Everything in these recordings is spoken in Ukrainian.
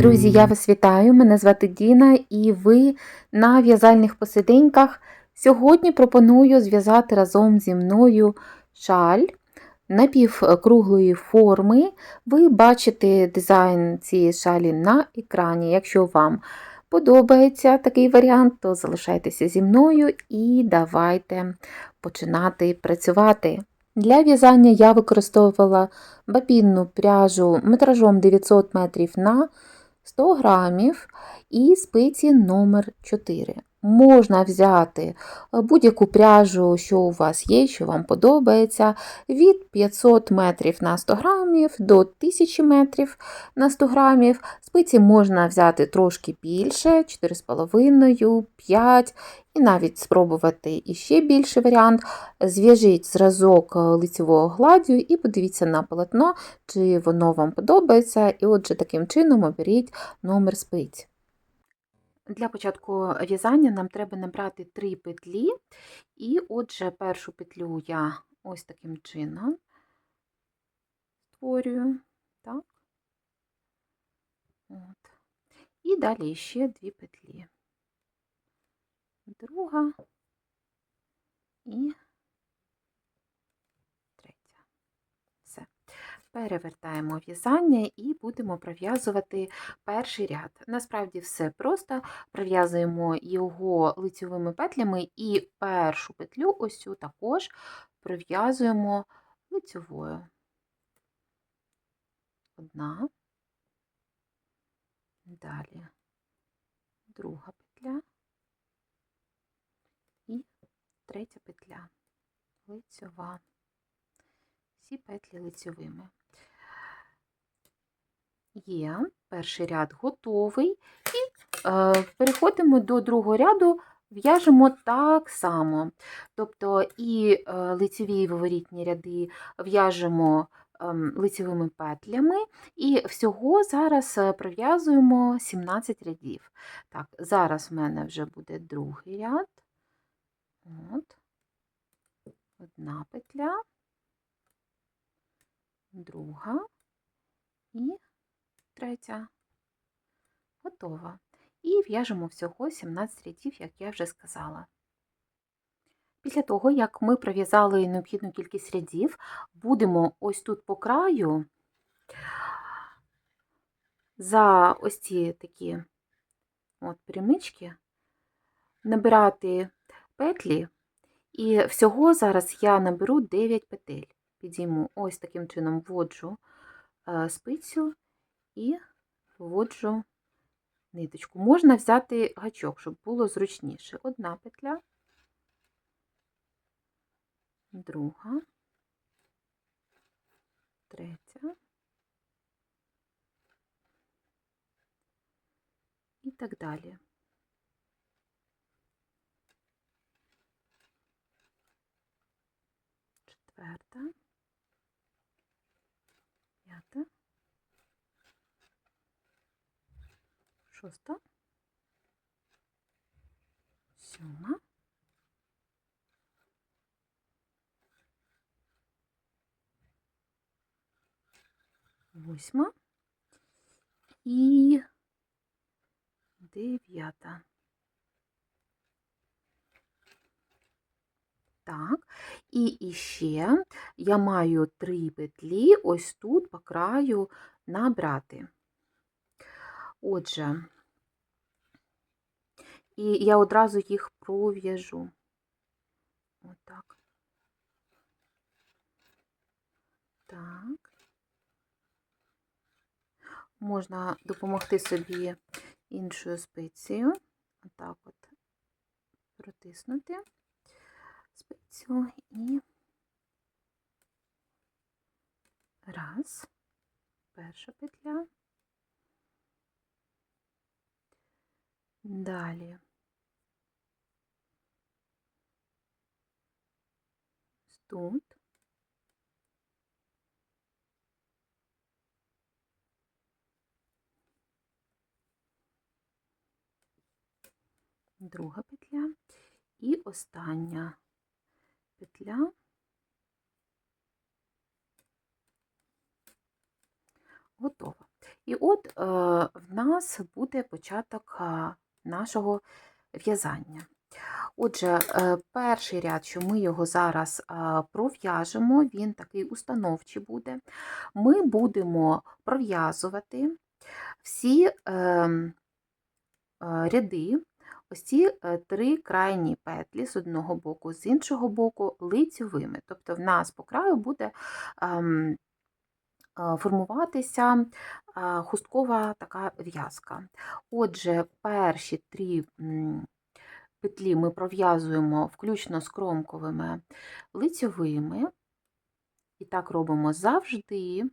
Друзі, я вас вітаю! Мене звати Діна і ви на в'язальних посиденьках. Сьогодні пропоную зв'язати разом зі мною шаль напівкруглої форми. Ви бачите дизайн цієї шалі на екрані. Якщо вам подобається такий варіант, то залишайтеся зі мною і давайте починати працювати. Для в'язання я використовувала бабінну пряжу метражом 900 метрів на 100 грамів і спиці номер 4 Можна взяти будь-яку пряжу, що у вас є, що вам подобається, від 500 метрів на 100 грамів до 1000 метрів на 100 грамів. Спиці можна взяти трошки більше, 4,5, 5 і навіть спробувати іще більший варіант. Зв'яжіть зразок лицевого гладдю і подивіться на полотно, чи воно вам подобається, і отже, таким чином оберіть номер спиць. Для початку в'язання нам треба набрати 3 петлі, і отже, першу петлю я ось таким чином створюю, так. От. І далі ще дві петлі. Друга і третя. Все. Перевертаємо в'язання і будемо пров'язувати перший ряд. Насправді все просто пров'язуємо його лицьовими петлями і першу петлю ось цю також пров'язуємо лицьовою. Одна, далі друга петля і третя петля лицьова. Всі петлі лицьовими. Є, перший ряд готовий, і е, переходимо до другого ряду, в'яжемо так само. Тобто і е, лицеві і виворітні ряди в'яжемо е, лицевими петлями, і всього зараз е, пров'язуємо 17 рядів. Так, Зараз в мене вже буде другий ряд. От. Одна петля, друга і третя. Готова. І в'яжемо всього 17 рядів, як я вже сказала. Після того, як ми пров'язали необхідну кількість рядів, будемо ось тут по краю за ось ці такі от перемички набирати петлі, і всього зараз я наберу 9 петель. Підійму ось таким чином вводжу е, спицю і вводжу ниточку. Можна взяти гачок, щоб було зручніше. Одна петля, друга, третя і так далі. Четверта, п'ята. Шоста, сьома, восьма і дев'ята. Так, і іще я маю три петлі ось тут по краю набрати. Отже, і я одразу їх пров'яжу. Отак. Так. Можна допомогти собі іншою спицією. Отак от протиснути спицю і раз, перша петля. Далі. Тут. Друга петля і остання петля. Готова. І от е, в нас буде початок е, нашого в'язання. Отже, е, перший ряд, що ми його зараз е, пров'яжемо, він такий установчий буде. Ми будемо пров'язувати всі ем, е, ряди, ось ці три крайні петлі з одного боку, з іншого боку лицьовими. Тобто в нас по краю буде ем, формуватися хусткова така в'язка. Отже, перші три петлі ми пров'язуємо включно з кромковими лицьовими. І так робимо завжди.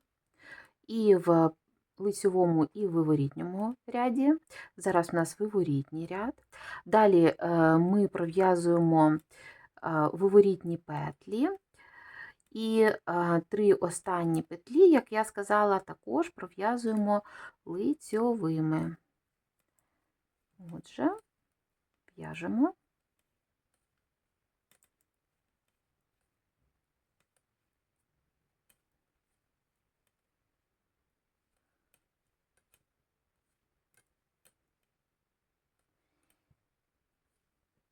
І в лицьовому, і в виворітньому ряді. Зараз у нас виворітній ряд. Далі е, ми пров'язуємо виворітні петлі. І три останні петлі, як я сказала, також пров'язуємо лицьовими. Отже, в'яжемо.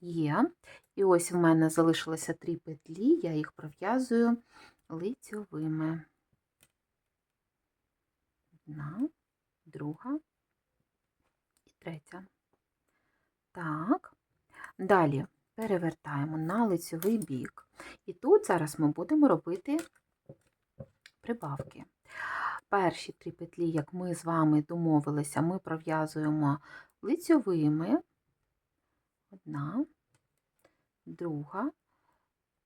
Є. І ось в мене залишилося три петлі, я їх пров'язую лицьовими. Одна, друга і третя. Так, далі перевертаємо на лицьовий бік. І тут зараз ми будемо робити прибавки. Перші три петлі, як ми з вами домовилися, ми пров'язуємо лицьовими. Одна, друга,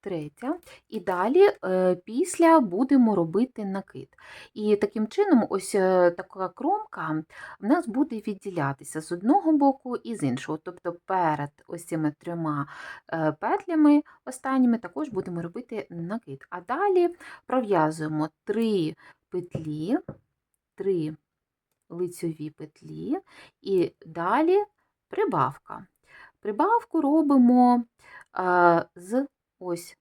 третя. І далі е, після будемо робити накид. І таким чином, ось е, така кромка в нас буде відділятися з одного боку і з іншого. Тобто перед ось цими трьома е, петлями останніми також будемо робити накид. А далі пров'язуємо три петлі, три лицьові петлі, і далі прибавка. Прибавку робимо з ось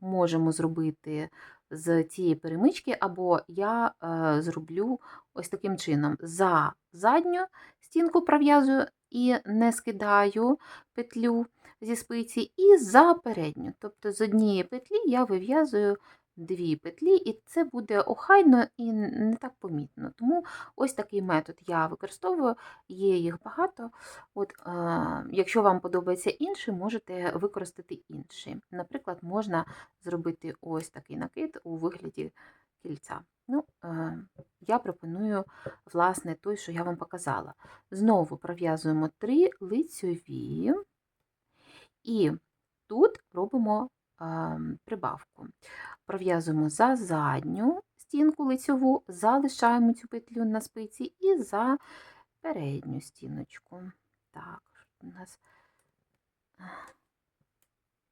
можемо зробити з цієї перемички, або я зроблю ось таким чином: за задню стінку пров'язую і не скидаю петлю зі спиці, і за передню. Тобто з однієї петлі я вив'язую дві петлі, і це буде охайно і не так помітно. Тому ось такий метод я використовую, є їх багато. От, е, Якщо вам подобається інший, можете використати інший. Наприклад, можна зробити ось такий накид у вигляді кільця. Ну, е, Я пропоную, власне, той, що я вам показала. Знову пров'язуємо три лицьові, і тут робимо прибавку. Пров'язуємо за задню стінку лицьову, залишаємо цю петлю на спиці і за передню стіночку. Так, у нас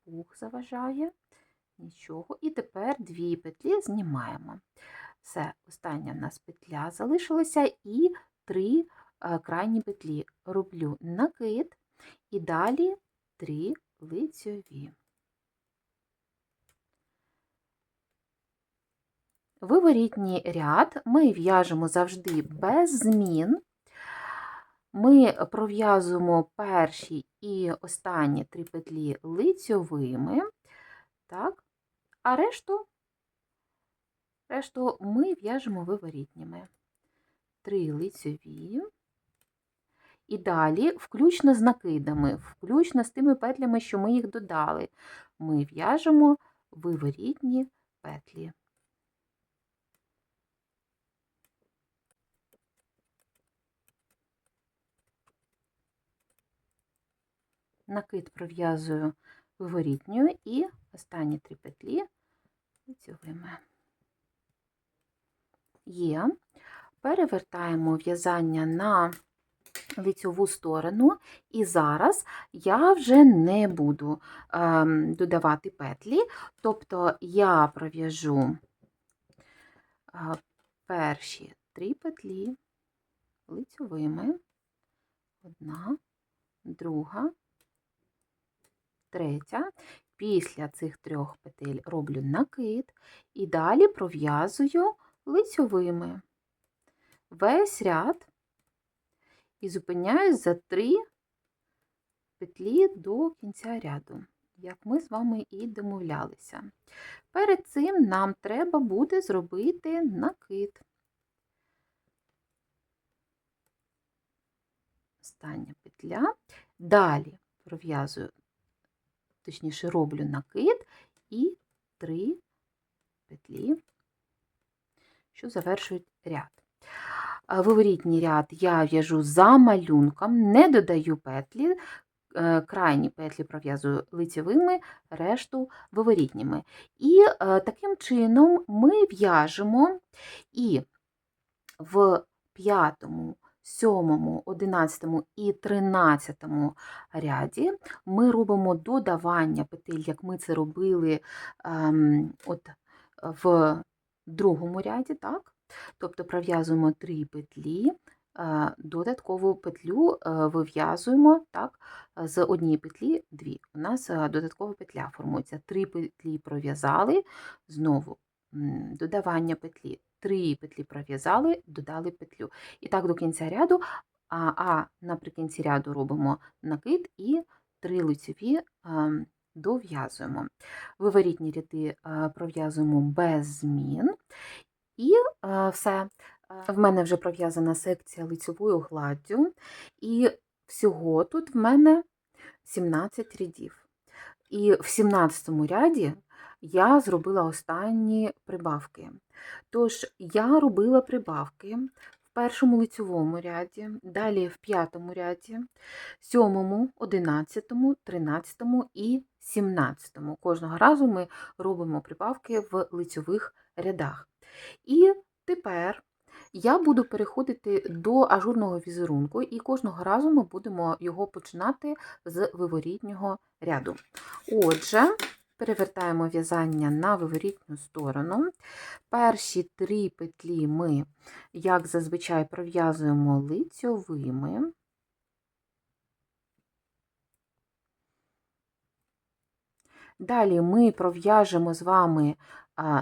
пух заважає, нічого. І тепер дві петлі знімаємо. Все, остання в нас петля залишилася і три е, крайні петлі. Роблю накид і далі три лицьові. Виворітній ряд ми в'яжемо завжди без змін. Ми пров'язуємо перші і останні три петлі лицьовими, так? а решту решту ми в'яжемо виворітніми. Три лицьові. І далі, включно з накидами, включно з тими петлями, що ми їх додали, ми в'яжемо виворітні петлі. Накид пров'язую виворітньою і останні три петлі лицьовими. Є. Перевертаємо в'язання на лицьову сторону, і зараз я вже не буду е, додавати петлі, тобто я пров'яжу е, перші три петлі лицьовими, одна, друга, третя. Після цих трьох петель роблю накид і далі пров'язую лицьовими. весь ряд і зупиняюсь за 3 петлі до кінця ряду, як ми з вами і домовлялися. Перед цим нам треба буде зробити накид. Остання петля. Далі пров'язую, точніше, роблю накид і 3 петлі, що завершують ряд. Виворітній ряд я в'яжу за малюнком, не додаю петлі, е, крайні петлі пров'язую лицевими, решту виворітніми. І е, таким чином ми в'яжемо і в п'ятому, сьомому, одинадцятому і тринадцятому ряді ми робимо додавання петель, як ми це робили ем, от, в другому ряді, так? Тобто пров'язуємо 3 петлі, е, додаткову петлю е, вив'язуємо так, з однієї петлі 2. У нас е, додаткова петля формується. 3 петлі пров'язали, знову додавання петлі. 3 петлі пров'язали, додали петлю. І так до кінця ряду, а, а наприкінці ряду робимо накид і 3 лицеві ем, дов'язуємо. Виворітні ряди пров'язуємо без змін. І все. В мене вже пров'язана секція лицевою гладдю, і всього тут в мене 17 рядів. І в 17 ряді я зробила останні прибавки. Тож, я робила прибавки в першому лицевому ряді, далі в п'ятому ряді, сьомому, одинадцятому, тринадцятому і 17. Кожного разу ми робимо прибавки в лицьових рядах. І тепер я буду переходити до ажурного візерунку, і кожного разу ми будемо його починати з виворітнього ряду. Отже, перевертаємо в'язання на виворітню сторону. Перші три петлі ми, як зазвичай, пров'язуємо лицьовими. Далі ми пров'яжемо з вами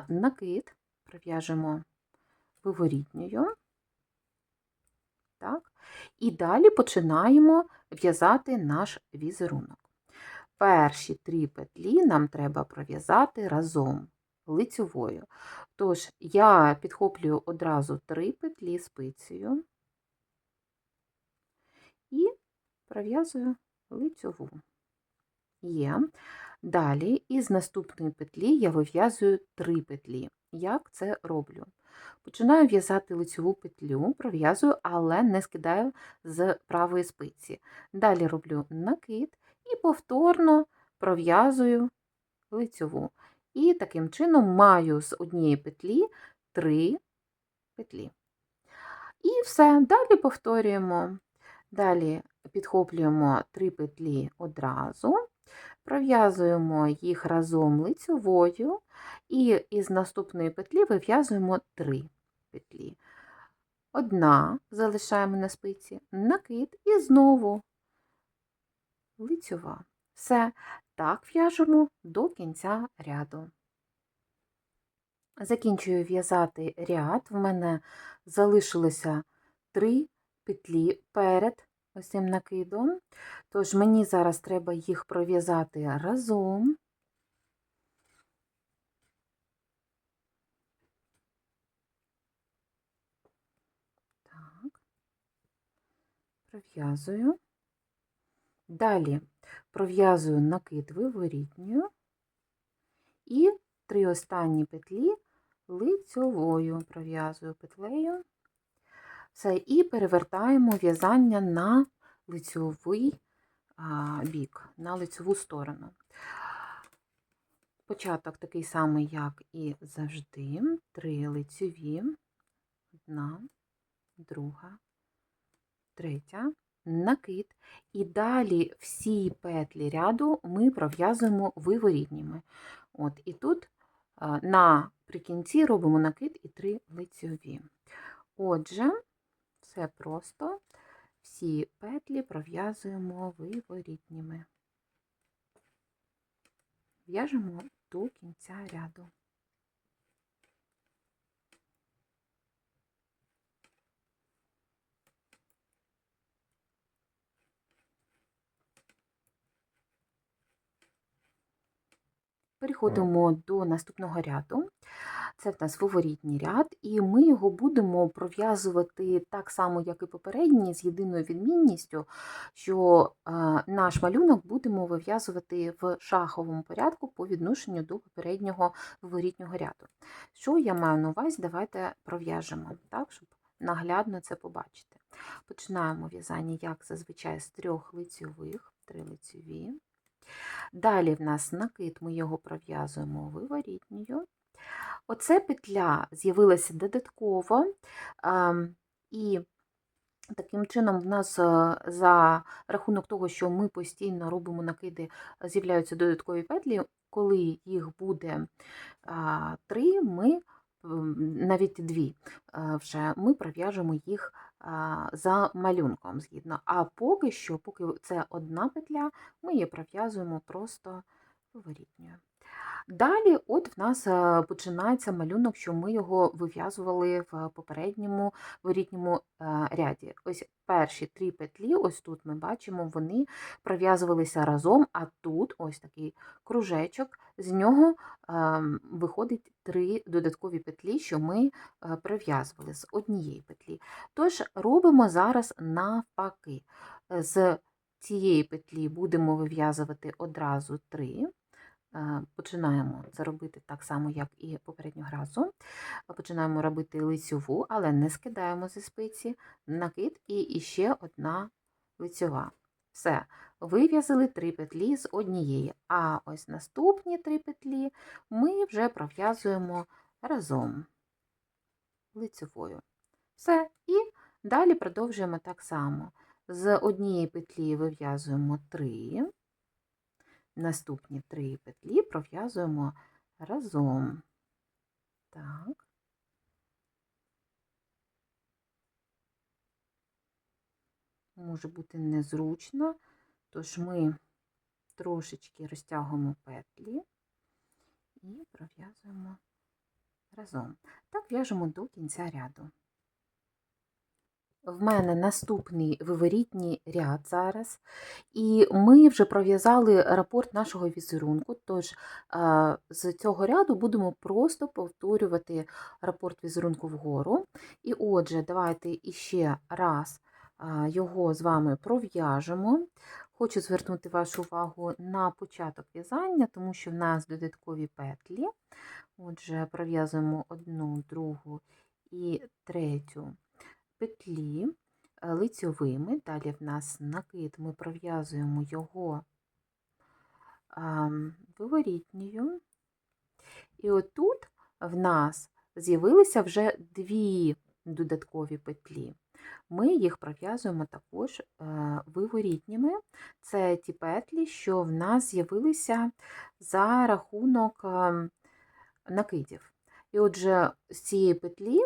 накид, пров'яжемо виворітньою. Так. І далі починаємо в'язати наш візерунок. Перші три петлі нам треба пров'язати разом лицьовою. Тож, я підхоплюю одразу три петлі спицею і пров'язую лицьову. Є. Далі із наступної петлі я вив'язую три петлі. Як це роблю? Починаю в'язати лицьову петлю, пров'язую, але не скидаю з правої спиці. Далі роблю накид і повторно пров'язую лицьову. І таким чином маю з однієї петлі три петлі. І все, далі повторюємо. Далі підхоплюємо три петлі одразу, пров'язуємо їх разом лицьовою, і із наступної петлі вив'язуємо три петлі. Одна залишаємо на спиці, накид і знову лицьова. Все, так в'яжемо до кінця ряду. Закінчую в'язати ряд, в мене залишилося три петлі перед ось цим накидом, тож мені зараз треба їх пров'язати разом. Так, пров'язую. Далі пров'язую накид виворітньою і три останні петлі лицьовою пров'язую петлею. Все, і перевертаємо в'язання на лицьовий бік, на лицьову сторону. Початок такий самий, як і завжди. Три лицьові, одна, друга, третя, накид. І далі всі петлі ряду ми пров'язуємо виворітніми. От, І тут наприкінці робимо накид і три лицьові. Отже, все просто всі петлі пров'язуємо виворітніми. В'яжемо до кінця ряду. Переходимо до наступного ряду. Це в нас фаворитній ряд, і ми його будемо пров'язувати так само, як і попередній, з єдиною відмінністю, що е, наш малюнок будемо вив'язувати в шаховому порядку по відношенню до попереднього фаворитнього ряду. Що я маю на увазі, давайте пров'яжемо, так, щоб наглядно це побачити. Починаємо в'язання, як зазвичай, з трьох лицьових, три лицьові. Далі в нас накид, ми його пров'язуємо виворітньою. Оце петля з'явилася додатково, і таким чином в нас е, за рахунок того, що ми постійно робимо накиди, з'являються додаткові петлі. Коли їх буде три, ми навіть дві е, вже ми пров'яжемо їх за малюнком згідно. А поки що, поки це одна петля, ми її пров'язуємо просто виворітньою. Далі, от в нас е, починається малюнок, що ми його вив'язували в попередньому ворітньому е, ряді. Ось перші три петлі, ось тут ми бачимо, вони пров'язувалися разом, а тут ось такий кружечок, з нього ем, виходить три додаткові петлі, що ми е, прив'язували з однієї петлі. Тож робимо зараз навпаки. З цієї петлі будемо вив'язувати одразу три. Е, Починаємо це робити так само, як і попереднього разу. Починаємо робити лицьову, але не скидаємо зі спиці, накид і ще одна лицьова. Все, вив'язали три петлі з однієї, а ось наступні три петлі ми вже пров'язуємо разом лицьовою. Все, і далі продовжуємо так само. З однієї петлі вив'язуємо три. Наступні три петлі пров'язуємо разом. Так. Може бути незручно, тож ми трошечки розтягуємо петлі і пров'язуємо разом. Так в'яжемо до кінця ряду. В мене наступний виворітній ряд зараз, і ми вже пров'язали рапорт нашого візерунку, тож з цього ряду будемо просто повторювати рапорт візерунку вгору. І отже, давайте іще раз його з вами пров'яжемо. Хочу звернути вашу увагу на початок в'язання, тому що в нас додаткові петлі. Отже, пров'язуємо одну, другу і третю петлі е, лицьовими, далі в нас накид, ми пров'язуємо його виворітньою. І отут в нас з'явилися вже дві додаткові петлі. Ми їх пров'язуємо також е, виворітніми. Це ті петлі, що в нас з'явилися за рахунок ем, накидів. І отже, з цієї петлі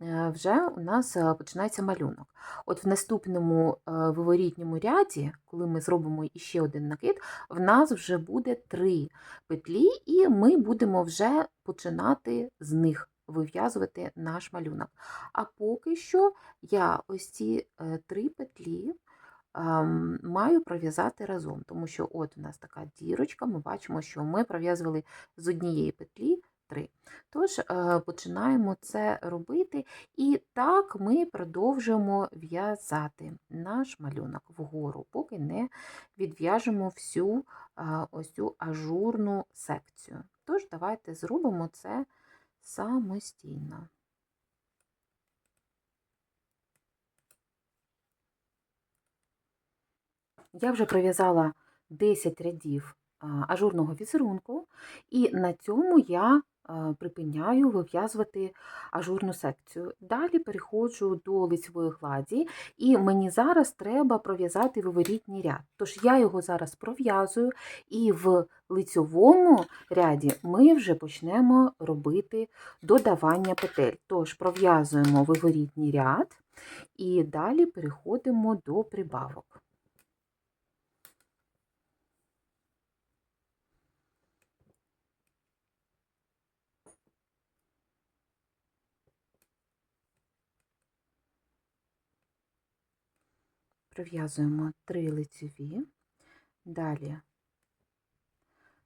вже у нас е, починається малюнок. От в наступному е, виворітньому ряді, коли ми зробимо іще один накид, в нас вже буде три петлі, і ми будемо вже починати з них вив'язувати наш малюнок. А поки що я ось ці три петлі ем, маю пров'язати разом, тому що от у нас така дірочка, ми бачимо, що ми пров'язували з однієї петлі 3. Тож, е, починаємо це робити, і так ми продовжуємо в'язати наш малюнок вгору, поки не відв'яжемо всю ось цю ажурну секцію. Тож, давайте зробимо це самостійно. Я вже пров'язала 10 рядів ажурного візерунку, і на цьому я припиняю вив'язувати ажурну секцію. Далі переходжу до лицевої гладі, і мені зараз треба пров'язати виворітній ряд. Тож я його зараз пров'язую, і в лицьовому ряді ми вже почнемо робити додавання петель. Тож пров'язуємо виворітній ряд і далі переходимо до прибавок. Пров'язуємо три лицеві, далі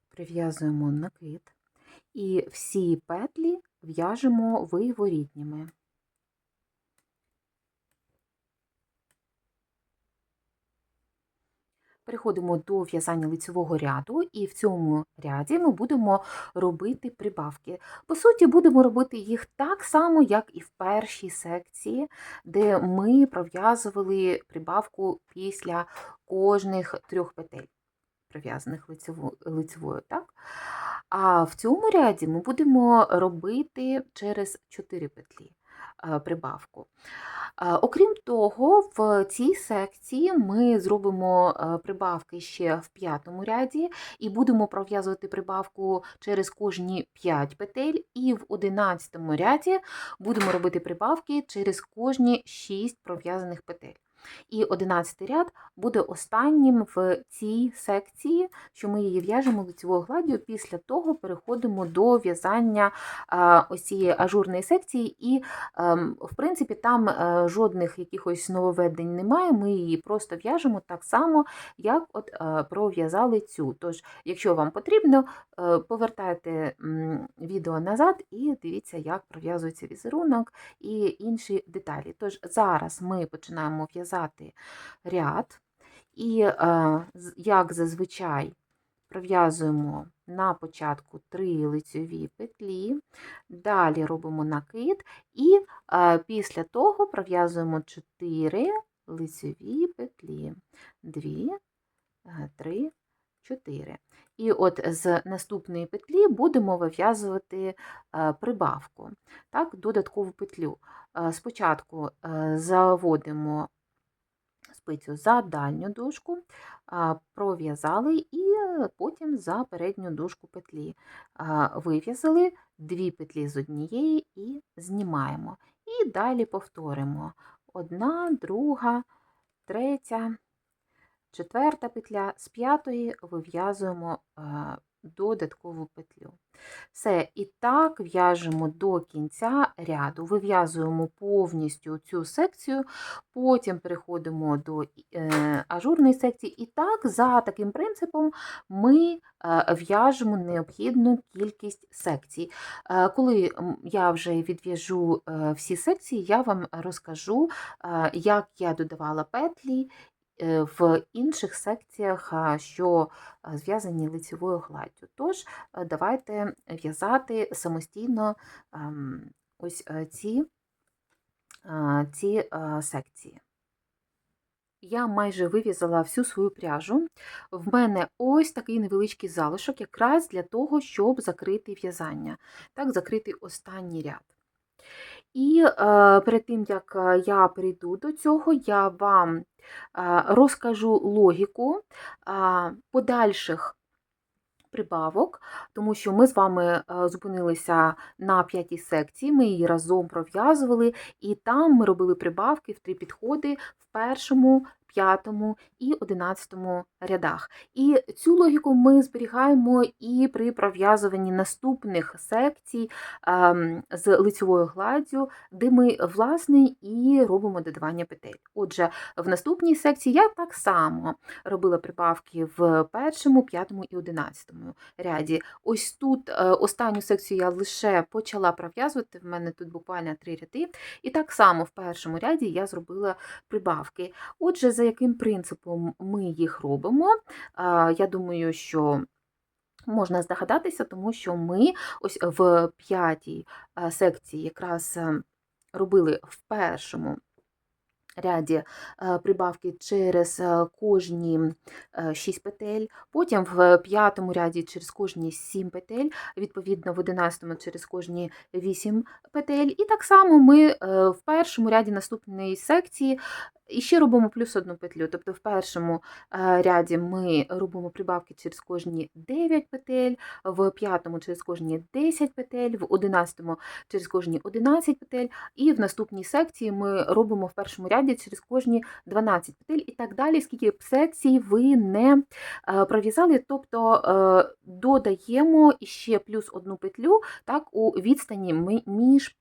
Прив'язуємо накид і всі петлі в'яжемо виворітніми. Переходимо до в'язання лицевого ряду, і в цьому ряді ми будемо робити прибавки. По суті, будемо робити їх так само, як і в першій секції, де ми пров'язували прибавку після кожних трьох петель, пров'язаних лицевою. Так? А в цьому ряді ми будемо робити через 4 петлі прибавку. Окрім того, в цій секції ми зробимо е, прибавки ще в п'ятому ряді і будемо пров'язувати прибавку через кожні 5 петель, і в одинадцятому ряді будемо робити прибавки через кожні 6 пров'язаних петель. І одинадцятий ряд буде останнім в цій секції, що ми її в'яжемо лицевою гладдю, після того переходимо до в'язання ось цієї ажурної секції, і, ем, в принципі, там е, жодних якихось нововведень немає, ми її просто в'яжемо так само, як от е, пров'язали цю. Тож, якщо вам потрібно, е, повертайте відео назад і дивіться, як пров'язується візерунок і інші деталі. Тож, зараз ми починаємо в'язати в'язати ряд, і, е, як зазвичай, пров'язуємо на початку 3 лицьові петлі, далі робимо накид, і е, після того пров'язуємо 4 лицьові петлі, 2, 3, 4. І от з наступної петлі будемо вив'язувати е, прибавку, так, додаткову петлю. Спочатку заводимо спицю за дальню дужку, пров'язали і потім за передню дужку петлі. Вив'язали дві петлі з однієї і знімаємо. І далі повторимо: одна, друга, третя, четверта петля, з п'ятої вив'язуємо додаткову петлю. Все, і так в'яжемо до кінця ряду, вив'язуємо повністю цю секцію, потім переходимо до е, ажурної секції, і так, за таким принципом, ми е, в'яжемо необхідну кількість секцій. Е, коли я вже відв'яжу всі секції, я вам розкажу, як я додавала петлі в інших секціях, що зв'язані лицевою гладдю. Тож, е, давайте в'язати самостійно ось ці, ці секції. Я майже вив'язала всю свою пряжу. В мене ось такий невеличкий залишок, якраз для того, щоб закрити в'язання, так, закрити останній ряд. І е, перед тим, як е, я прийду до цього, я вам е, розкажу логіку подальших прибавок, тому що ми з вами зупинилися на п'ятій секції, ми її разом пров'язували, і там ми робили прибавки в три підходи в першому, п'ятому і одинадцятому рядах. І цю логіку ми зберігаємо і при пров'язуванні наступних секцій ем, з лицевою гладдю, де ми, власне, і робимо додавання петель. Отже, в наступній секції я так само робила прибавки в першому, п'ятому і одинадцятому ряді. Ось тут е, останню секцію я лише почала пров'язувати, в мене тут буквально три ряди. І так само в першому ряді я зробила прибавки. Отже, за яким принципом ми їх робимо. Я думаю, що можна здогадатися, тому що ми ось в п'ятій секції якраз робили в першому ряді е, прибавки через е, кожні 6 е, петель, потім в п'ятому ряді через кожні 7 петель, відповідно, в одинадцятому через кожні 8 петель. І так само ми в першому ряді наступної секції і ще робимо плюс одну петлю. Тобто в першому ряді ми робимо прибавки через кожні 9 петель, в п'ятому через кожні 10 петель, в одинадцятому через кожні 11 петель, і в наступній секції ми робимо в першому ряді ряді через кожні 12 петель і так далі, скільки секцій ви не е, пров'язали, тобто е, додаємо ще плюс одну петлю так, у відстані між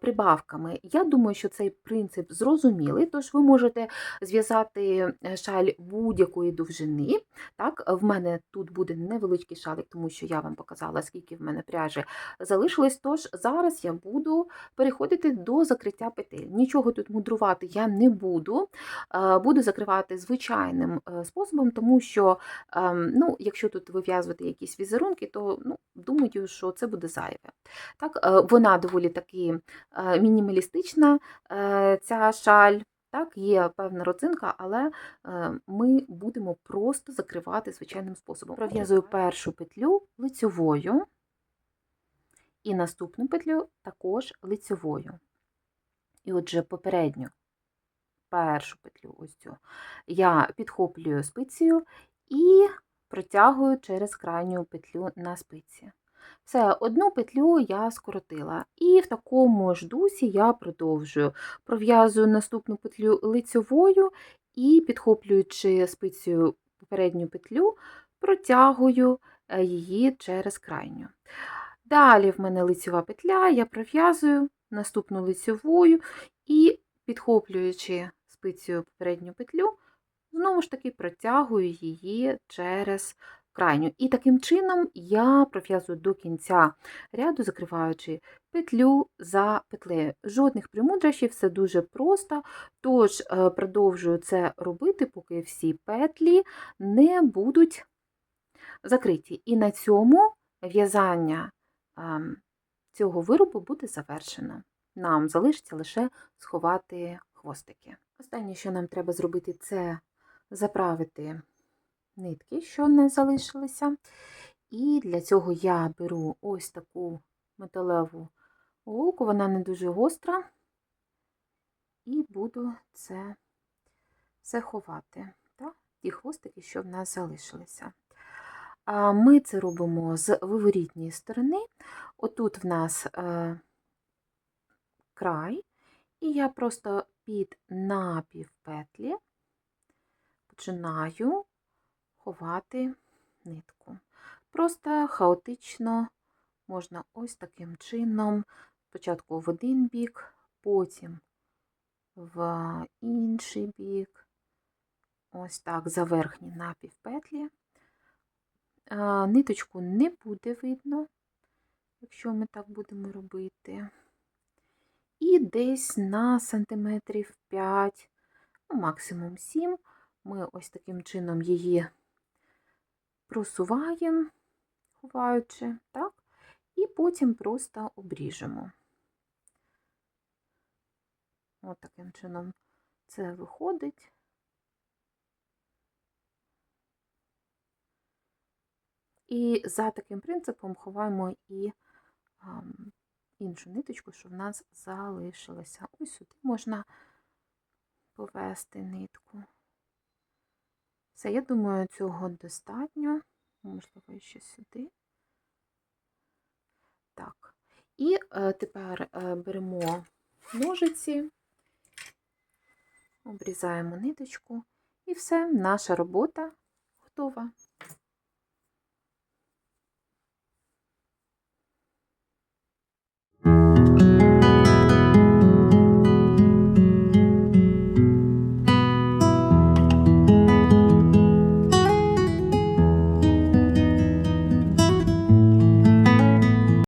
прибавками. Я думаю, що цей принцип зрозумілий, тож ви можете зв'язати е, шаль будь-якої довжини. Так, В мене тут буде невеличкий шалик, тому що я вам показала, скільки в мене пряжі залишилось. Тож зараз я буду переходити до закриття петель. Нічого тут мудрувати я не буду. Е, Буду закривати звичайним е, способом, тому що, ем, ну, якщо тут вив'язувати якісь візерунки, то ну, думаю, що це буде зайве. Так, е, Вона доволі таки е, мінімалістична, е, ця шаль. Так, є певна родзинка, але е, ми будемо просто закривати звичайним способом. Пров'язую першу петлю лицьовою і наступну петлю також лицьовою. І отже, попередню першу петлю ось цю я підхоплюю спицею і протягую через крайню петлю на спиці. Все, одну петлю я скоротила. І в такому ж дусі я продовжую. Пров'язую наступну петлю лицьовою і, підхоплюючи спицею попередню петлю, протягую е, її через крайню. Далі в мене лицьова петля, я пров'язую наступну лицьовою і, підхоплюючи спицею попередню петлю, знову ж таки протягую її через крайню. І таким чином я пров'язую до кінця ряду, закриваючи петлю за петлею. Жодних примудрощів, все дуже просто, тож е, продовжую це робити, поки всі петлі не будуть закриті. І на цьому в'язання ем, цього виробу буде завершено. Нам залишиться лише сховати хвостики. Останнє, що нам треба зробити, це заправити нитки, що не залишилися. І для цього я беру ось таку металеву голку, вона не дуже гостра, і буду це все ховати. Так? Ті хвостики, що в нас залишилися. А Ми це робимо з виворітньої сторони. Отут в нас е, край, і я просто під напів петлі починаю ховати нитку. Просто хаотично можна ось таким чином, спочатку в один бік, потім в інший бік, ось так, за верхні напівпетлі. Ниточку не буде видно, якщо ми так будемо робити. І десь на сантиметрів 5, ну, максимум 7, ми ось таким чином її просуваємо, ховаючи, так, і потім просто обріжемо. Ось таким чином це виходить. І за таким принципом ховаємо і а, іншу ниточку, що в нас залишилася. Ось сюди можна повести нитку. Все, я думаю, цього достатньо. Можливо, ще сюди. Так. І е, тепер е, беремо ножиці, обрізаємо ниточку, і все, наша робота готова.